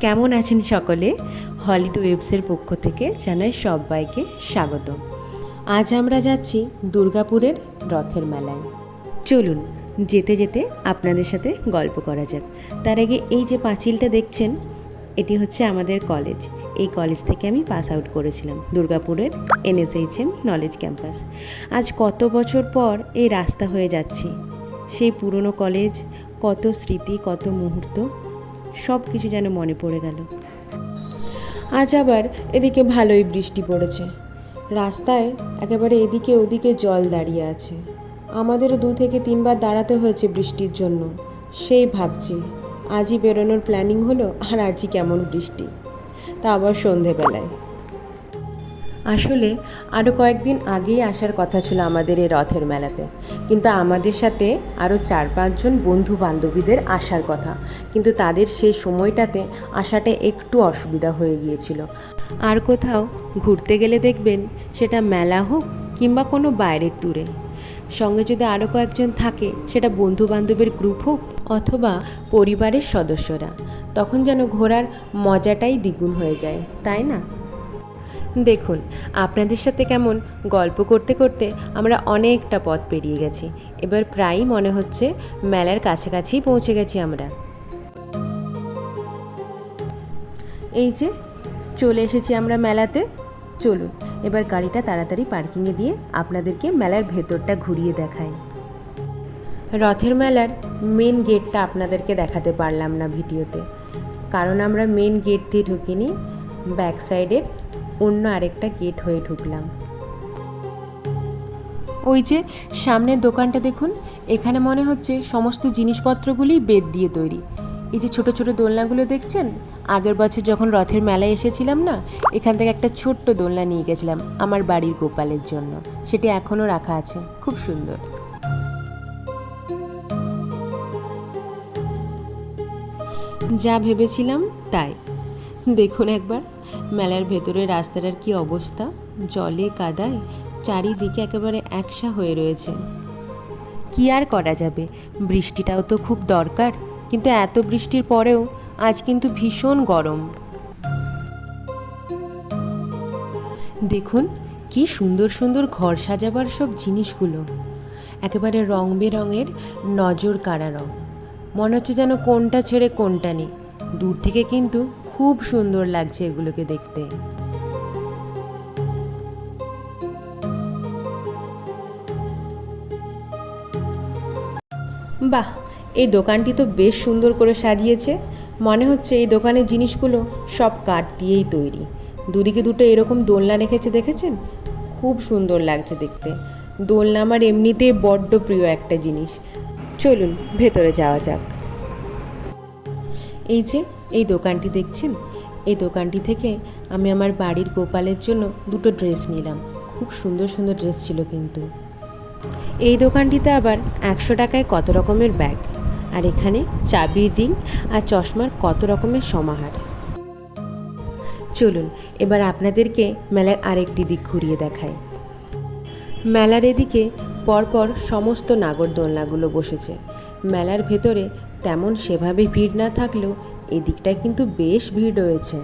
কেমন আছেন সকলে? হলিউড ওয়েবসের পক্ষ থেকে জানাই সবাইকে স্বাগত। আজ আমরা যাচ্ছি দুর্গাপুরের রথের মেলায়। চলুন, যেতে যেতে আপনাদের সাথে গল্প করা যাক। তার আগে এই যে পাঁচিলটা দেখছেন, এটি হচ্ছে আমাদের কলেজ। এই কলেজ থেকে আমি পাস আউট করেছিলাম দুর্গাপুরের এনএসএইচএম নলেজ ক্যাম্পাস। আজ কত বছর পর এই রাস্তা হয়ে যাচ্ছি। সেই পুরনো কলেজ, কত স্মৃতি, কত মুহূর্ত। সব কিছু যেন মনে পড়ে গেল। আজ আবার এদিকে ভালোই বৃষ্টি পড়েছে। রাস্তায় একেবারে এদিকে ওদিকে জল দাঁড়িয়ে আছে। আমাদেরও দু থেকে তিনবার দাঁড়াতে হয়েছে বৃষ্টির জন্য। সেই ভাবছি, আজই বেরোনোর প্ল্যানিং হলো আর আজই কেমন বৃষ্টি। তা আবার সন্ধেবেলায়। আসলে আরও কয়েকদিন আগেই আসার কথা ছিল আমাদের এই রথের মেলাতে। কিন্তু আমাদের সাথে আরও চার পাঁচজন বন্ধু বান্ধবীদের আসার কথা। কিন্তু তাদের সেই সময়টাতে আসাটা একটু অসুবিধা হয়ে গিয়েছিল। আর কোথাও ঘুরতে গেলে দেখবেন সেটা মেলা হোক কিংবা কোনো বাইরের ট্যুরে। সঙ্গে যদি আরও কয়েকজন থাকে, সেটা বন্ধু বান্ধবের গ্রুপ হোক অথবা পরিবারের সদস্যরা, তখন যেন ঘোরার মজাটাই দ্বিগুণ হয়ে যায়, তাই না? দেখুন, আপনাদের সাথে কেমন? গল্প করতে করতে আমরা অনেকটা পথ পেরিয়ে গেছি। এবার প্রায়ই মনে হচ্ছে মেলার কাছাকাছি পৌঁছে গেছি আমরা। এই যে, চলে এসেছি আমরা মেলাতে। চলুন, এবার গাড়িটা তাড়াতাড়ি পার্কিংয়ে দিয়ে আপনাদেরকে মেলার ভেতরটা ঘুরিয়ে দেখাই। রথের মেলার মেন গেটটা আপনাদেরকে দেখাতে পারলাম না ভিডিওতে। কারণ আমরা মেন গেট দিয়ে ঢুকিনি ব্যাক সাইডের অন্য আরেকটা গেট হয়ে ঢুকলাম। ওই যে সামনের দোকানটা দেখুন, এখানে মনে হচ্ছে সমস্ত জিনিসপত্রগুলি বেদ দিয়ে তৈরি। এই যে ছোট ছোট দোলনাগুলো দেখছেন? আগের বছর যখন রথের মেলায় এসেছিলাম না, এখান থেকে একটা ছোট্ট দোলনা নিয়ে গেছিলাম আমার বাড়ির গোপালের জন্য। সেটি এখনও রাখা আছে, খুব সুন্দর। যা ভেবেছিলাম তাই। দেখুন একবার। মেলার ভেতরে রাস্তাটার কি অবস্থা? জলে কাদায় চারিদিকে একেবারে একসা হয়ে রয়েছে। কি আর করা যাবে? বৃষ্টিটাও তো খুব দরকার। কিন্তু এত বৃষ্টির পরেও আজ কিন্তু ভীষণ গরম। দেখুন, কি সুন্দর সুন্দর ঘর সাজাবার সব জিনিসগুলো। একেবারে রং বেরঙের নজর কাড়া রং। মনে হচ্ছে যেন কোনটা ছেড়ে কোনটা নেই। দূর থেকে কিন্তু খুব সুন্দর লাগছে এগুলোকে দেখতে। বাহ, এই দোকানটি তো বেশ সুন্দর করে সাজিয়েছে। মনে হচ্ছে এই দোকানের জিনিসগুলো সব কাঠ দিয়েই তৈরি। দুদিকে দুটো এরকম দোলনা রেখেছে, দেখেছেন? খুব সুন্দর লাগছে দেখতে। দোলনা আমার এমনিতেই বড্ড প্রিয় একটা জিনিস। চলুন, ভেতরে যাওয়া যাক। এই যে এই দোকানটি দেখছেন? এই দোকানটি থেকে আমি আমার বাড়ির গোপালের জন্য দুটো ড্রেস নিলাম। খুব সুন্দর সুন্দর ড্রেস ছিল কিন্তু। এই দোকানটিতে আবার একশো টাকায় কত রকমের ব্যাগ? আর এখানে চাবি রিং আর চশমার কত রকমের সমাহার? চলুন, এবার আপনাদেরকে মেলার আরেকটি দিক ঘুরিয়ে দেখাই। মেলার এদিকে পরপর সমস্ত নাগরদোলনাগুলো বসেছে। মেলার ভেতরে তেমন সেভাবে ভিড় না থাকলেও এদিকটায় কিন্তু বেশ ভিড় রয়েছে।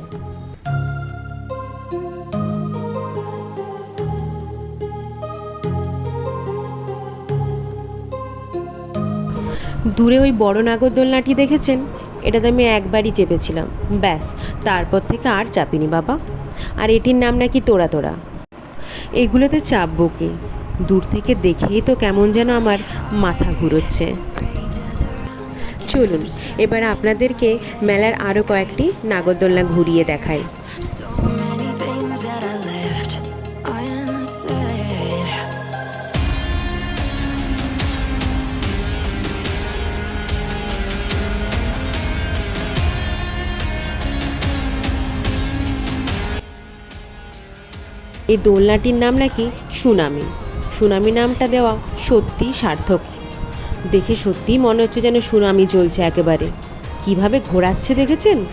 দূরে ওই বড় নাগরদোলনাটি দেখেছেন? এটাতে আমি একবারই চেপেছিলাম। ব্যাস, তারপর থেকে আর চাপিনি বাবা। আর এটির নাম নাকি তোরা তোরা। এগুলোতে চাপবো কি? দূর থেকে দেখেই তো কেমন যেন আমার মাথা ঘুরোচ্ছে। চলুন এবার আপনাদেরকে মেলার আরও কয়েকটি নাগরদোলনা ঘুরিয়ে unsaid. এই দোলনাটির নাম নাকি সুনামি। সুনামি নামটা দেওয়া সত্যিই সার্থক। দেখে সত্যিই মনে হচ্ছে যেন সুনামি চলছে একেবারে। কীভাবে ঘোরাচ্ছে দেখেছেন?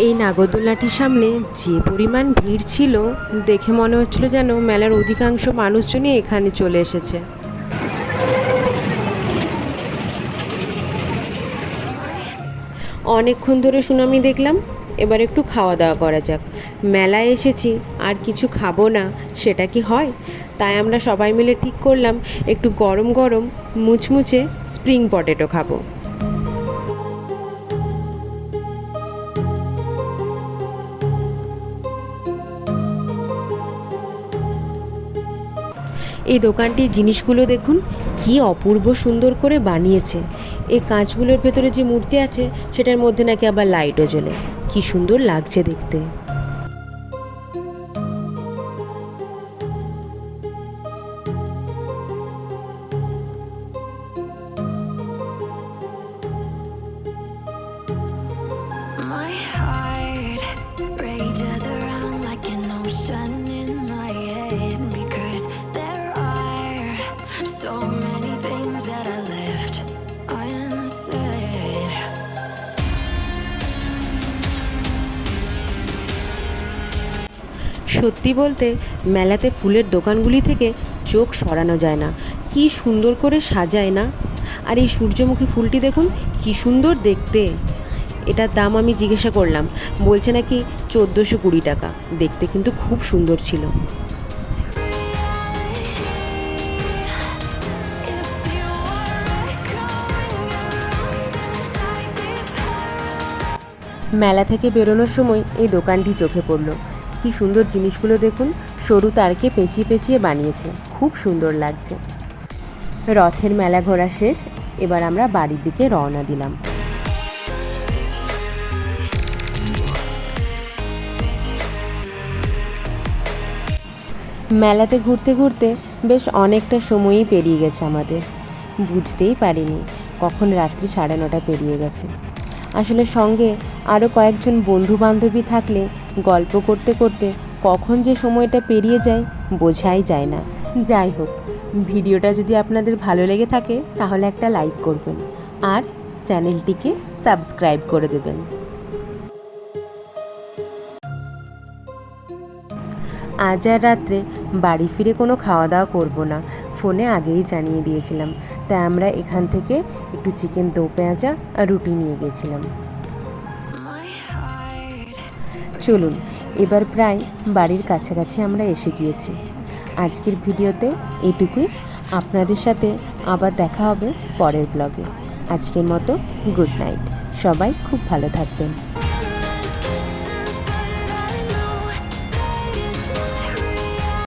নাগরদোলনাটির সামনে যে পরিমাণ ভিড় ছিল, দেখে মনে হচ্ছিল যেন মেলার অধিকাংশ মানুষজনই এখানে চলে এসেছে। অনেকক্ষণ ধরে সুনামি দেখলাম, এবার একটু খাওয়া দাওয়া করা যাক। মেলায় এসেছি, আর কিছু খাব না, সেটা কি হয়? তাই আমরা সবাই মিলে ঠিক করলাম, একটু গরম গরম মুচমুচে স্প্রিং পটেটো খাব। এই দোকানটির জিনিসগুলো দেখুন, কি অপূর্ব সুন্দর করে বানিয়েছে। এই কাঁচগুলোর ভেতরে যে মূর্তি আছে, সেটার মধ্যে নাকি আবার লাইটও জ্বলে। কি সুন্দর লাগছে দেখতে। সত্যি বলতে মেলাতে ফুলের দোকানগুলি থেকে চোখ সরানো যায় না। কি সুন্দর করে সাজায় না? আর এই সূর্যমুখী ফুলটি দেখুন, কি সুন্দর দেখতে। এটার দাম আমি জিজ্ঞাসা করলাম, বলছে নাকি চোদ্দোশো কুড়ি টাকা। দেখতে কিন্তু খুব সুন্দর ছিল। মেলা থেকে বেরোনোর সময় এই দোকানটি চোখে পড়ল। কি সুন্দর জিনিসগুলো দেখুন। সরু তারকে পেঁচিয়ে পেঁচিয়ে বানিয়েছে। খুব সুন্দর লাগছে। রথের মেলা ঘোরা শেষ। এবার আমরা বাড়ির দিকে রওনা দিলাম। মেলাতে ঘুরতে ঘুরতে বেশ অনেকটা সময়ই পেরিয়ে গেছে আমাদের। বুঝতেই পারিনি কখন রাত্রি সাড়ে নটা পেরিয়ে গেছে। আসলে সঙ্গে আরও কয়েকজন বন্ধু বান্ধবী থাকলে গল্প করতে করতে কখন যে সময়টা পেরিয়ে যায় বোঝাই যায় না। যাই হোক, ভিডিওটা যদি আপনাদের ভালো লেগে থাকে তাহলে একটা লাইক করবেন আর চ্যানেলটিকে সাবস্ক্রাইব করে দেবেন। আজ আর রাত্রে বাড়ি ফিরে কোনো খাওয়া দাওয়া করব না। ফোনে আগেই জানিয়ে দিয়েছিলাম। তাই আমরা এখান থেকে একটু চিকেন দো পেঁয়াজা আর রুটি নিয়ে গেছিলাম। চলুন এবার প্রায় বাড়ির কাছাকাছি আমরা এসে গিয়েছি। আজকের ভিডিওতে এটুকুই। আপনাদের সাথে আবার দেখা হবে পরের ব্লগে আজকের মতো গুড নাইট সবাই খুব ভালো থাকবেন।